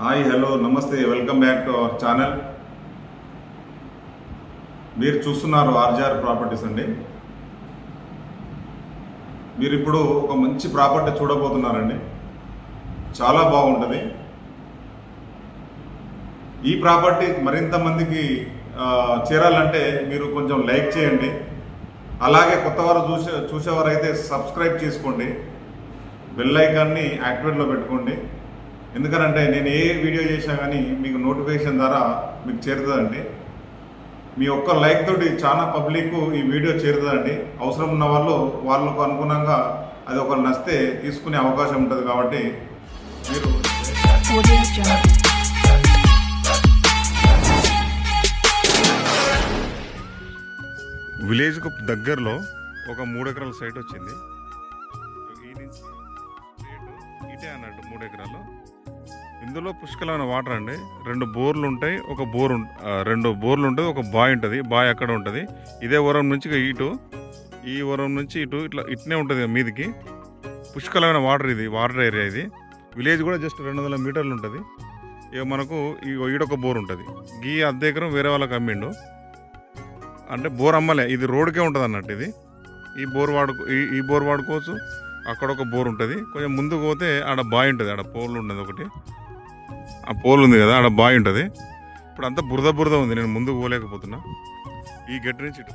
Hi hello నమస్తే welcome back to our channel మీరు చూస్తున్నారు ఆర్జీఆర్ ప్రాపర్టీస్ అండి. మీరు ఇప్పుడు ఒక మంచి ప్రాపర్టీ చూడబోతున్నారండి. చాలా బాగుంటుంది. ఈ ప్రాపర్టీ మరింత మందికి చేరాలంటే మీరు కొంచెం లైక్ చేయండి. అలాగే కొత్త వారు చూసే చూసేవారైతే సబ్స్క్రైబ్ చేసుకోండి. బెల్ ఐకాన్ని యాక్టివేట్లో పెట్టుకోండి. ఎందుకనంటే నేను ఏ వీడియో చేసినా కానీ మీకు నోటిఫికేషన్ ద్వారా మీకు చేరుతుందండి. మీ ఒక్క లైక్ తోటి చాలా పబ్లిక్ ఈ వీడియో చేరుతుందండి. అవసరం ఉన్న వాళ్ళు వాళ్ళకు అనుగుణంగా అది ఒకరు నచ్చితే తీసుకునే అవకాశం ఉంటుంది కాబట్టి మీరు విలేజ్కు దగ్గరలో ఒక మూడు ఎకరాల సైట్ వచ్చింది. ఈ నుంచి ఇటే అన్నట్టు మూడు ఎకరాలు ఇందులో పుష్కలమైన వాటర్ అండి. రెండు బోర్లు ఉంటాయి ఒక బోర్ రెండు బోర్లు ఉంటుంది ఒక బాయ్ ఉంటుంది బాయ్ అక్కడ ఉంటుంది. ఇదే వరం నుంచి ఇటు ఈ వరం నుంచి ఇటు ఇట్లా ఇట్నే ఉంటుంది మీదికి. పుష్కలమైన వాటర్ ఇది వాటర్ ఏరియా ఇది. విలేజ్ కూడా జస్ట్ రెండు వందల మీటర్లు ఉంటుంది. ఇక మనకు ఈ ఈడొక బోర్ ఉంటుంది. గీ అద్దె ఎకరం వేరే వాళ్ళకి అమ్మిండు. అంటే బోర్ అమ్మలే ఇది రోడ్కే ఉంటుంది అన్నట్టు ఇది. ఈ బోర్ వాడుకో ఈ ఈ బోర్ వాడుకోవచ్చు అక్కడ ఒక బోర్ ఉంటుంది. కొంచెం ముందుకు పోతే ఆడ బాయ్ ఉంటుంది ఆడ పోల్ ఉండదు ఒకటి. ఆ పోల్ ఉంది కదా ఆడ బావి ఉంటుంది. ఇప్పుడు అంతా బురద బురద ఉంది నేను ముందుకు పోలేకపోతున్నా. ఈ గట్టు నుంచి ఇటు.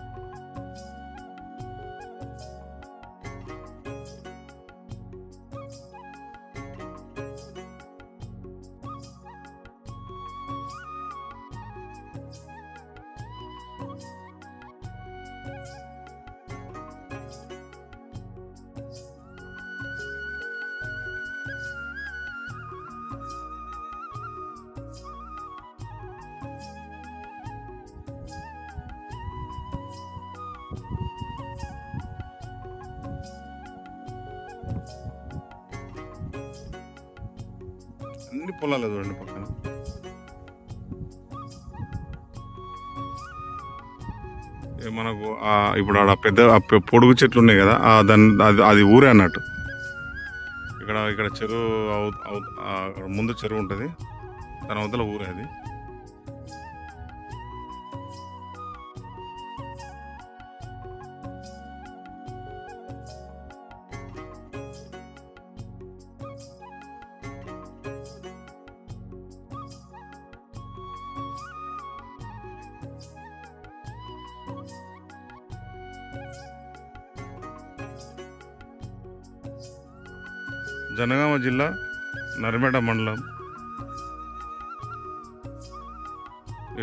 అన్ని పొలాలు చూడండి పక్కన. మనకు ఇప్పుడు ఆడ పెద్ద పొడుగు చెట్లు ఉన్నాయి కదా దాని అది అది ఊరే అన్నట్టు. ఇక్కడ ఇక్కడ చెరువు అవు- అవు- ముందు చెరువు ఉంటుంది దాని అవతల ఊరే అది. జనగామ జిల్లా నర్మేడ మండలం.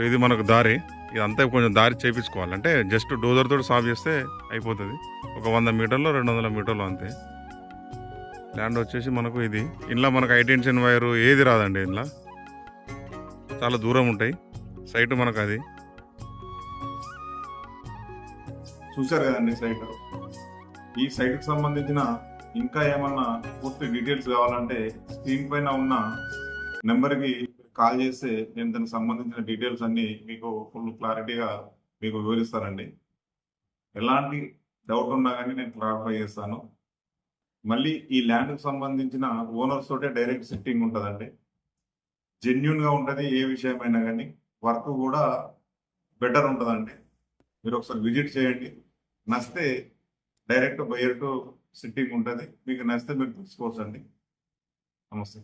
ఇది మనకు దారి. ఇదంతా కొంచెం దారి చేపించుకోవాలంటే జస్ట్ డోజర్తో సాఫ్ చేస్తే అయిపోతుంది. ఒక వంద మీటర్లు రెండు వందల మీటర్లు అంతే. ల్యాండ్ వచ్చేసి మనకు ఇది. ఇంట్లో మనకు హైటెన్షన్ వైరు ఏది రాదండి ఇంట్లో చాలా దూరం ఉంటాయి. సైట్ మనకు అది. చూశారు కదండి సైట్? ఈ సైట్కి సంబంధించిన ఇంకా ఏమన్నా పూర్తి డీటెయిల్స్ కావాలంటే స్క్రీన్ పైన ఉన్న నెంబర్కి కాల్ చేస్తే నేను దానికి సంబంధించిన డీటెయిల్స్ అన్నీ మీకు ఫుల్ క్లారిటీగా మీకు వివరిస్తానండి. ఎలాంటి డౌట్ ఉన్నా కానీ నేను క్లారిఫై చేస్తాను. మళ్ళీ ఈ ల్యాండ్కి సంబంధించిన ఓనర్స్ తోటే డైరెక్ట్ సిట్టింగ్ ఉంటుందండి. జెన్యున్గా ఉంటుంది ఏ విషయమైనా కానీ వర్క్ కూడా బెటర్ ఉంటుందండి. మీరు ఒకసారి విజిట్ చేయండి. నచ్చితే డైరెక్ట్ బయర్ టు సిట్టింగ్ ఉంటుంది. మీకు నచ్చితే మీరు తీసుకోవచ్చండి. నమస్తే.